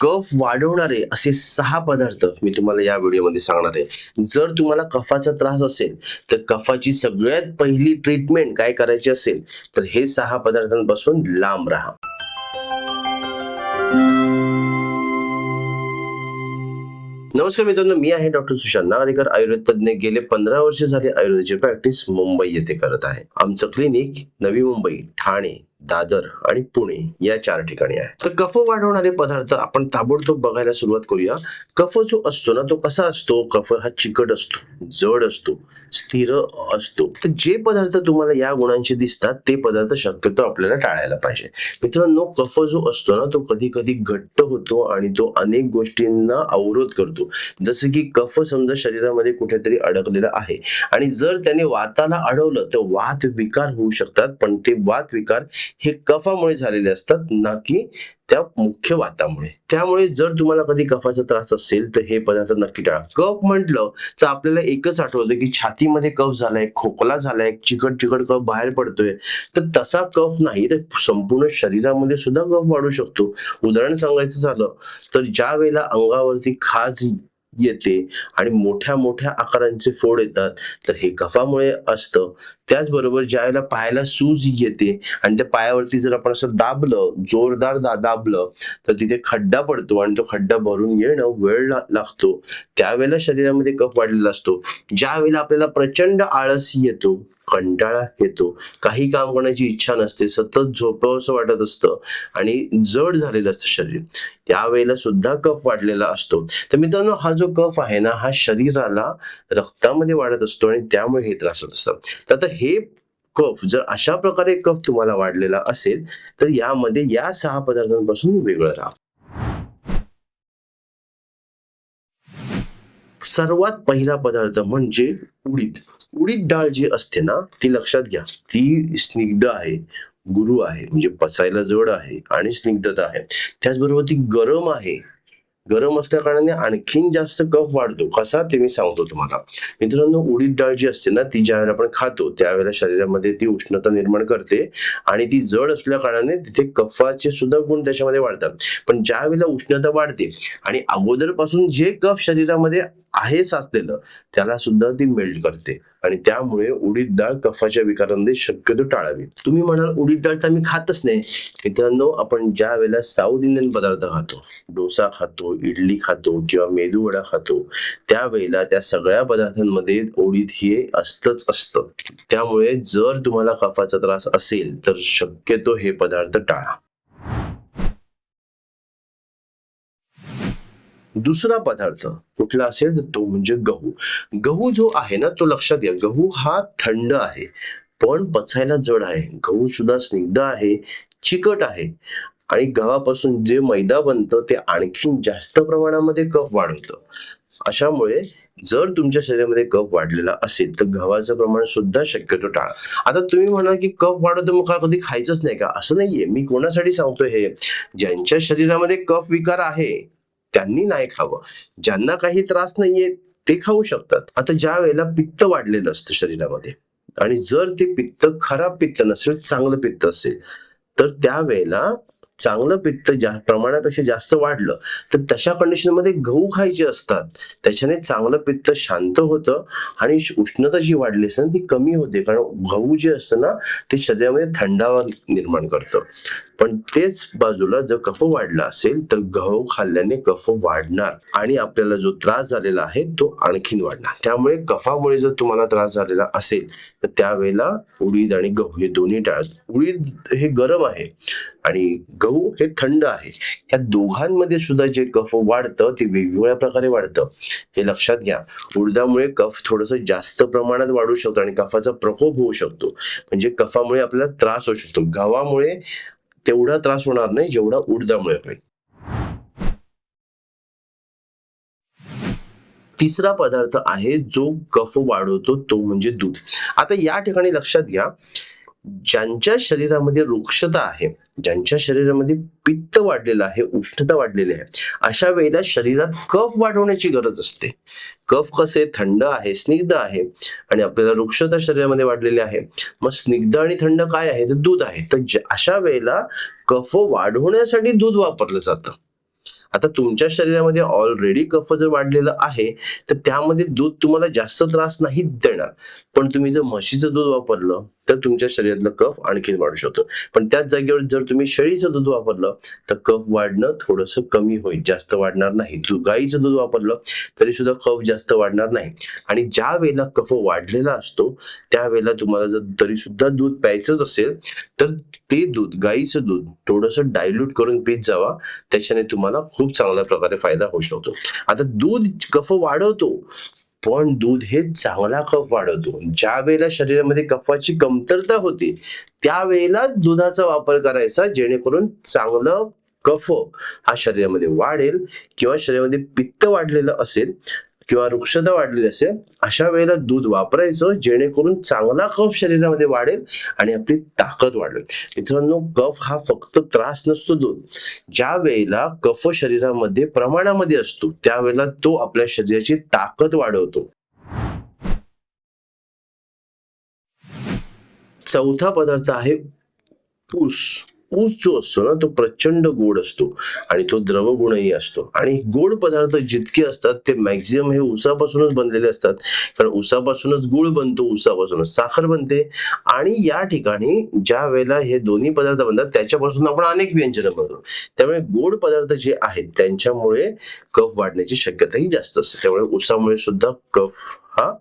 कफ वाढवणारे असे सहा पदार्थ मी तुम्हाला या व्हिडिओमध्ये सांगणार आहे. जर तुम्हाला कफाचा त्रास असेल तर कफाची सगळ्यात पहिली ट्रीटमेंट काय करायची असेल तर हे सहा पदार्थांपासून लांब राहा. नमस्कार मित्रांनो मी आहे डॉक्टर सुशांत नागरिकर आयुर्वेद तज्ञ गेले पंधरा वर्ष झाले आयुर्वेदाची प्रॅक्टिस मुंबई येथे करत आहे. आमचं क्लिनिक नवी मुंबई ठाणे. दादर आणि पुणे या चार ठिकाणी आहे. तर कफ वाढवणारे पदार्थ आपण ताबडतोब बघायला सुरुवात करूया. कफ जो असतो ना तो कसा असतो? कफ हा चिकट असतो जड असतो स्थिर असतो. तर जे पदार्थ तुम्हाला या गुणांचे दिसतात ते पदार्थ शक्यतो आपल्याला टाळायला पाहिजे. मित्रांनो कफ जो असतो ना तो कधी कधी घट्ट होतो आणि तो अनेक गोष्टींना अवरोध करतो. जसं की कफ समजा शरीरामध्ये कुठेतरी अडकलेला आहे आणि जर त्याने वाताला अडवलं तर वात विकार होऊ शकतात पण ते वात विकार हे कफामुळे झालेले असतात ना की त्या मुख्य वातामुळे. त्यामुळे जर तुम्हाला कधी कफाचा त्रास असेल तर हे पदार्थ नक्की टाळा. कफ म्हटलं तर आपल्याला एकच आठवतं की छातीमध्ये कफ झालाय खोकला झालाय चिकट चिकट कफ बाहेर पडतोय. तर तसा कफ नाही तर संपूर्ण शरीरामध्ये सुद्धा कफ वाढू शकतो. उदाहरण सांगायचं झालं तर ज्या वेळेला अंगावरती खाज येते आणि मोठ्या मोठ्या आकारांचे फोड येतात. तर हे कफामुळे असतं. त्याचबरोबर ज्या वेळेला पायाला सूज येते आणि त्या पायावरती जर आपण असं दाबलं जोरदार दा दाबलं तर तिथे खड्डा पडतो आणि तो खड्डा भरून येणं वेळ लागतो. त्यावेळेला शरीरामध्ये कफ वाढलेला असतो. ज्या वेळेला आपल्याला प्रचंड आळस येतो कंटाळा येतो. काही काम करण्याची इच्छा नसते सतत झोपावंसं वाटत असतं आणि जड झालेलं असतं शरीर. त्यावेळेला सुद्धा कफ वाढलेला असतो. तर मित्रांनो हा जो कफ आहे ना हा शरीराला रक्तामध्ये वाढत असतो आणि त्यामुळे हे त्रास होत असतात. तर आता हे कफ जर अशा प्रकारे कफ तुम्हाला वाढलेला असेल तर यामध्ये या सहा पदार्थांपासून वेगळं राहा. सर्वात पहिला पदार्थ म्हणजे उडीद. उडीद डाळ जी असते ना ती लक्षात घ्या. ती स्निग्ध आहे गुरु आहे म्हणजे पचायला जड आहे आणि स्निग्धता आहे. त्याचबरोबर ती गरम आहे. गरम असल्या कारणाने आणखीन जास्त कफ वाढतो. कसा? ते मी सांगतो तुम्हाला. मित्रांनो उडीद डाळ जी असते ना ती ज्या वेळेला आपण खातो त्यावेळेला शरीरामध्ये ती उष्णता निर्माण करते आणि ती जड असल्या कारणाने तिथे कफाचे सुद्धा गुण त्याच्यामध्ये वाढतात. पण ज्या वेळेला उष्णता वाढते आणि अगोदरपासून जे कफ शरीरामध्ये आहे साचलेलं त्याला सुद्धा ती मेल्ट करते. आणि त्यामुळे उडीद डाळ कफाच्या विकारांमध्ये शक्यतो टाळावी. तुम्ही म्हणाल उडीद डाळ तर आम्ही खातच नाही. मित्रांनो आपण ज्या वेळेला साऊथ इंडियन पदार्थ खातो डोसा खातो इडली खातो किंवा मेदू वडा खातो त्यावेळेला त्या सगळ्या पदार्थांमध्ये उडीद हे असतच असतं. त्यामुळे जर तुम्हाला कफाचा त्रास असेल तर शक्यतो हे पदार्थ टाळा. दुसरा पदार्थ कुठला असेल तर तो म्हणजे गहू. गहू जो आहे ना तो लक्षात घ्या. गहू हा थंड आहे पण पचायला जड आहे. गहू सुद्धा स्निग्ध आहे चिकट आहे. आणि गव्हापासून जे मैदा बनतं ते आणखीन जास्त प्रमाणामध्ये कफ वाढवतं. अशामुळे जर तुमच्या शरीरामध्ये कफ वाढलेला असेल तर गव्हाचं प्रमाण सुद्धा शक्यतो टाळा. आता तुम्ही म्हणाल की कफ वाढवतो मग का कधी खायचंच नाही का? असं नाहीये. मी कोणासाठी सांगतोय हे? ज्यांच्या शरीरामध्ये कफ विकार आहे त्यांनी नाही खावं. ज्यांना काही त्रास नाहीये ते खाऊ शकतात. आता ज्या वेळेला पित्त वाढलेलं असतं शरीरामध्ये आणि जर ते पित्त खराब पित्त नसेल चांगलं पित्त असेल तर त्यावेळेला चांगलं पित्त ज्या प्रमाणापेक्षा जास्त वाढलं तर तशा कंडिशनमध्ये गहू खायचे असतात. त्याच्याने चांगलं पित्त शांत होतं आणि उष्णता जी वाढली असते ना ती कमी होते. कारण गहू जे असतं ना ते शरीरामध्ये थंडावा निर्माण करतं. पण तेच बाजूला जर कफ वाढला असेल तर गहू खाल्ल्याने कफ वाढणार आणि आपल्याला जो त्रास झालेला आहे तो आणखीन वाढणार. त्यामुळे कफामुळे जर तुम्हाला त्रास झालेला असेल तर त्यावेळेला उडीद आणि गहू हे दोन्ही टाळत उडीद हे गरम आहे आणि गहू हे थंड आहे. या दोघांमध्ये सुद्धा जे कफ वाढतं ते वेगवेगळ्या प्रकारे वाढतं. हे लक्षात घ्या. उडदामुळे कफ थोडस जास्त प्रमाणात वाढू शकतो आणि कफाचा प्रकोप होऊ शकतो. म्हणजे कफामुळे आपल्याला त्रास होऊ शकतो. गव्हामुळे तेवढा त्रास होणार नाही जेवढा उडदामुळे होईल. तिसरा पदार्थ आहे जो कफ वाढवतो तो म्हणजे दूध. आता या ठिकाणी लक्षात घ्या ज्यांच्या शरीरामध्ये वृक्षता आहे ज्यांच्या शरीरामध्ये पित्त वाढलेलं आहे उष्णता वाढलेली आहे अशा वेळेला शरीरात कफ वाढवण्याची गरज असते. कफ कसे थंड आहे स्निग्ध आहे आणि आपल्याला वृक्षता शरीरामध्ये वाढलेली आहे. मग स्निग्ध आणि थंड काय आहे? तर दूध आहे. तर अशा वेळेला कफ वाढवण्यासाठी दूध वापरलं जातं. आता तुमच्या शरीरामध्ये ऑलरेडी कफ जर वाढलेलं आहे तर त्यामध्ये दूध तुम्हाला जास्त त्रास नाही देणार. पण तुम्ही जर म्हशीचं दूध वापरलं तर तुमच्या शरीरातलं कफ आणखीन वाढू शकतो. पण त्याच जागेवर जर तुम्ही शेळीचं दूध वापरलं तर कफ वाढणं थोडंसं कमी होईल जास्त वाढणार नाही. तू गाईचं दूध वापरलं तरी सुद्धा कफ जास्त वाढणार नाही. आणि ज्या वेळेला कफ वाढलेला असतो त्यावेळेला तुम्हाला जर तरी सुद्धा दूध प्यायचंच असेल तर ते दूध गाईचं दूध थोडंसं डायल्यूट करून पीत जावा. त्याच्याने तुम्हाला खूप चांगल्या प्रकारे फायदा होऊ शकतो. आता दूध कफ वाढवतो पण दूध हे चांगला कफ वाढवतो. ज्या वेळेला शरीरामध्ये कफाची कमतरता होती त्यावेळेला दुधाचा वापर करायचा जेणेकरून चांगलं कफ हा शरीरामध्ये वाढेल किंवा शरीरामध्ये पित्त वाढलेलं असेल किंवा वृक्षता वाढलेली असेल अशा वेळेला दूध वापरायचं जेणेकरून चांगला कफ शरीरामध्ये वाढेल आणि आपली ताकद वाढेल. मित्रांनो कफ हा फक्त त्रास नसतो दूध. ज्या वेळेला कफ शरीरामध्ये प्रमाणामध्ये असतो त्यावेळेला तो आपल्या शरीराची ताकद वाढवतो. चौथा पदार्थ आहे ऊस. ऊस जो असतो ना तो प्रचंड गोड असतो आणि तो द्रवगुणही असतो. आणि गोड पदार्थ जितके असतात ते मॅक्झिमम हे उसापासूनच बनलेले असतात. कारण उसापासूनच गुळ बनतो उसापासूनच साखर बनते. आणि या ठिकाणी ज्या वेळेला हे दोन्ही पदार्थ बनतात त्याच्यापासून आपण अनेक व्यंजनं बनतो. त्यामुळे गोड पदार्थ जे आहेत त्यांच्यामुळे कफ वाढण्याची शक्यताही जास्त असते. त्यामुळे उसामुळे सुद्धा कफ हा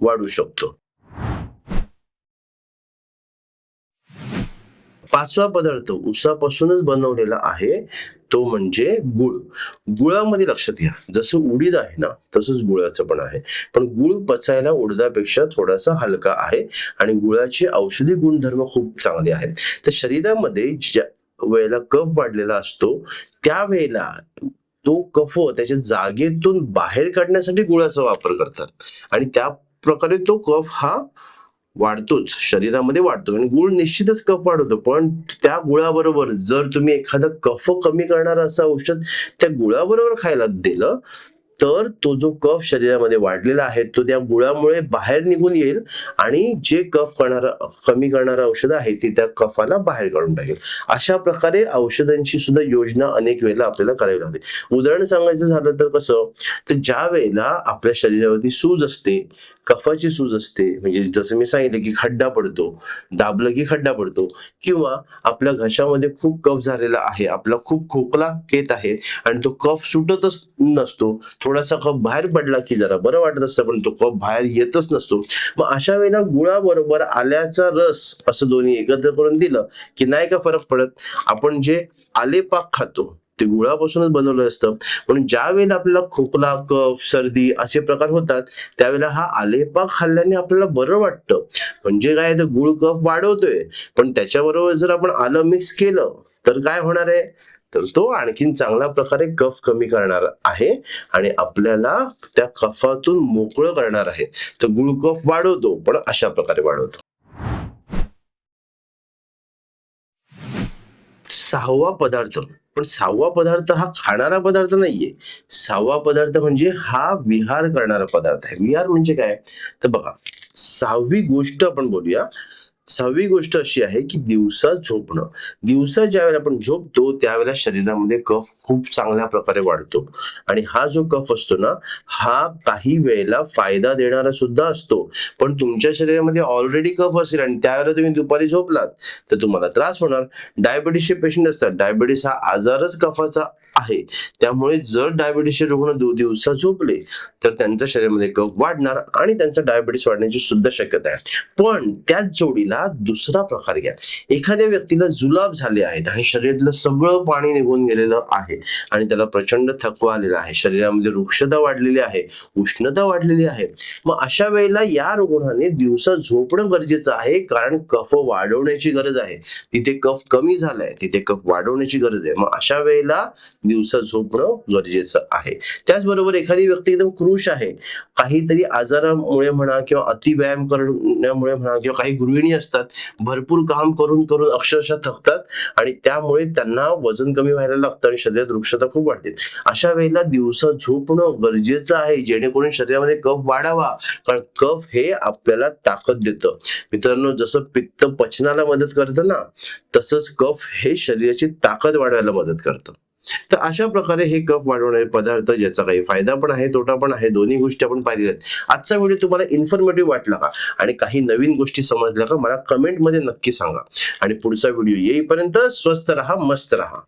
वाढू शकतो. पाचवा पदार्थ उसापासूनच बनवलेला आहे तो म्हणजे गुळ. गुळामध्ये लक्षात घ्या जसं उडीद आहे ना तसंच गुळाचं पण आहे. पण गुळ पचायला उडदापेक्षा थोडासा हलका आहे आणि गुळाचे औषधी गुणधर्म खूप चांगले आहेत. तर शरीरामध्ये ज्या वेळेला कफ वाढलेला असतो त्यावेळेला तो कफ त्याच्या जागेतून बाहेर काढण्यासाठी गुळाचा वापर करतात. आणि त्या प्रकारे तो कफ हा वाढतोच शरीरामध्ये वाढतो. आणि गुळ निश्चितच कफ वाढवतो. पण त्या गुळाबरोबर जर तुम्ही एखादं कफ कमी करणारा असं औषध त्या गुळाबरोबर खायला दिलं तर तो जो कफ शरीरामध्ये वाढलेला आहे तो त्या गुळामुळे बाहेर निघून येईल आणि जे कफ करणारा कमी करणारं औषध आहे ते त्या कफाला बाहेर काढून टाकेल. अशा प्रकारे औषधांची सुद्धा योजना अनेक वेळेला आपल्याला करावी लागते. उदाहरण सांगायचं झालं तर कसं तर ज्या वेळेला आपल्या शरीरावरती सूज असते कफाची सूज असते. म्हणजे जसं मी सांगितलं की खड्डा पडतो दाबलं की खड्डा पडतो किंवा आपल्या घशामध्ये खूप कफ झालेला आहे आपला खूप खोकला येत आहे आणि तो कफ सुटतच नसतो. थोडासा कफ बाहेर पडला की जरा बरं वाटत असतं पण तो कफ बाहेर येतच नसतो. मग अशा वेळेला गुळाबरोबर आल्याचा रस असं दोन्ही एकत्र करून दिलं की नाही का फरक पडत? आपण जे आलेपाक खातो ते गुळापासूनच बनवलं असतं. म्हणून ज्या वेळेला आपल्याला खोकला कफ सर्दी असे प्रकार होतात त्यावेळेला हा आलेपा खाल्ल्याने आपल्याला बरं वाटतं. म्हणजे काय तर गुळ कफ वाढवतोय. पण त्याच्याबरोबर जर आपण आलं मिक्स केलं तर काय होणार आहे? तर तो आणखीन चांगल्या प्रकारे कफ कमी करणार आहे आणि आपल्याला त्या कफातून मोकळं करणार आहे. तर गुळ कफ वाढवतो पण अशा प्रकारे वाढवतो. सहावा पदार्थ. पण सहावा पदार्थ हा खाणारा पदार्थ नाहीये. सहावा पदार्थ म्हणजे हा विहार करणारा पदार्थ आहे. विहार म्हणजे काय? तर बघा सहावी गोष्ट आपण बोलूया. सहावी गोष्ट अशी आहे की दिवसा झोपणं. दिवसा ज्यावेळेला आपण झोपतो त्यावेळेला शरीरामध्ये कफ खूप चांगल्या प्रकारे वाढतो. आणि हा जो कफ असतो ना हा काही वेळेला फायदा देणारा सुद्धा असतो. पण तुमच्या शरीरामध्ये ऑलरेडी कफ असेल आणि त्यावेळेला तुम्ही दुपारी झोपलात तर तुम्हाला त्रास होणार. डायबिटीसचे पेशंट असतात. डायबिटीस हा आजारच कफाचा आहे. त्यामुळे जर डायबिटीसचे रुग्ण दिवसा झोपले तर त्यांच्या शरीरामध्ये कफ वाढणार आणि त्यांचा डायबिटीस वाढण्याची सुद्धा शक्यता आहे. पण त्याच जोडीला दुसरा प्रकार घ्या. एखाद्या व्यक्तीला जुलाब झाले आहेत आणि शरीरातलं सगळं पाणी निघून गेलेलं आहे आणि त्याला प्रचंड थकवा आलेला आहे. शरीरामध्ये वृक्षता वाढलेली आहे उष्णता वाढलेली आहे. मग अशा वेळेला या रुग्णाने दिवसा झोपणं गरजेचं आहे कारण कफ वाढवण्याची गरज आहे. तिथे कफ कमी झालाय तिथे कफ वाढवण्याची गरज आहे. मग अशा वेळेला दिवसा झोपणं गरजेचं आहे. त्याचबरोबर एखादी व्यक्ती एकदम क्रुश आहे. काहीतरी आजारामुळे म्हणा किंवा अतिव्यायाम करण्यामुळे म्हणा किंवा काही गृहिणी असतात भरपूर काम करून करून अक्षरशः थकतात आणि त्यामुळे त्यांना वजन कमी व्हायला लागतं आणि शरीरात वृक्षता खूप वाढते. अशा वेळेला दिवसा झोपणं गरजेचं आहे जेणेकरून शरीरामध्ये कफ वाढावा. कारण कफ हे आपल्याला ताकद देतं. मित्रांनो जसं पित्त पचनाला मदत करतं ना तसंच कफ हे शरीराची ताकद वाढवायला मदत करतं. तर अशा प्रकारे हे कफ वाढवणारे पदार्थ ज्याचा काही फायदा पण आहे तोटा पण आहे दोन्ही गोष्टी आपण पाहिलेल्या आहेत. आजचा व्हिडिओ तुम्हाला इन्फॉर्मेटिव्ह वाटला का? आणि काही नवीन गोष्टी समजल्या का? मला कमेंटमध्ये नक्की सांगा. आणि पुढचा व्हिडिओ येईपर्यंत स्वस्त राहा मस्त राहा.